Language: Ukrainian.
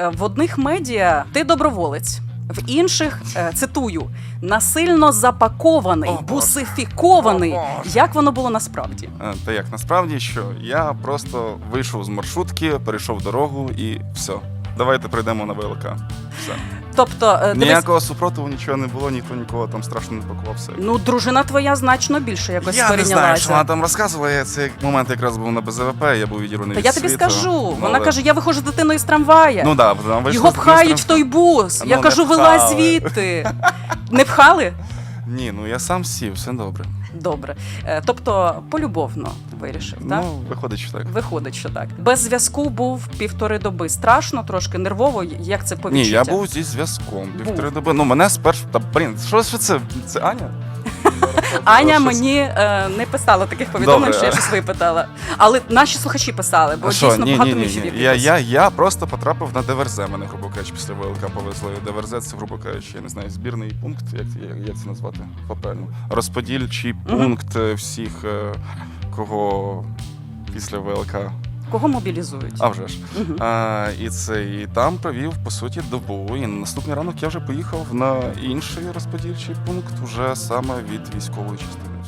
Е, В одних медіа ти доброволець, в інших е, цитую насильно запакований, О, бусифікований. О, Як воно було насправді? Е, Та як насправді, що я просто вийшов з маршрутки, перейшов дорогу і все. Давайте прийдемо на ВЛК. Все. Тобто, е, дивись, Ніякого супротиву, нічого не було, ніхто нікого там страшно не пакувався. ну дружина твоя значно більше якось я не знаю, що вона сприйнялася. там розказувала. Я цей момент якраз був на БЗВП, я був відірваний Та від я тобі світу. скажу. Ну, Вона але- каже: я виходжу з дитиною з трамвая. Ну да, вона вийшла Його з пхають в той бус. Ну, я не кажу, вилазь пхали. звідти. Не пхали? Ні, ну я сам сів, все добре. Добре. Е, Тобто, полюбовно вирішив, так? Ну, виходить, що так. Виходить, що так. Без зв'язку був півтори доби. Страшно, трошки нервово. Як це Ні, я був зі зв'язком півтори доби. Ну, мене спершу. Та блін, що, що це? Це Аня? Аня мені е, не писала таких повідомлень, Добре. що я щось свої питала. Але наші слухачі писали, бо А що? дійсно Ні, багато ні, ні, міфів ні. Я, я, я просто потрапив на ДВРЗ. Мене, грубо кажучи, після ВЛК повезли. ДВРЗ це, грубо кажучи, я не знаю, збірний пункт, як, як, як це назвати по-правильно. Розподільчий пункт е, всіх, е, кого після ВЛК. Кого мобілізують? А вже ж. Угу. А, і це і там провів по суті добу. І на наступний ранок я вже поїхав на інший розподільчий пункт, уже саме від військової частини.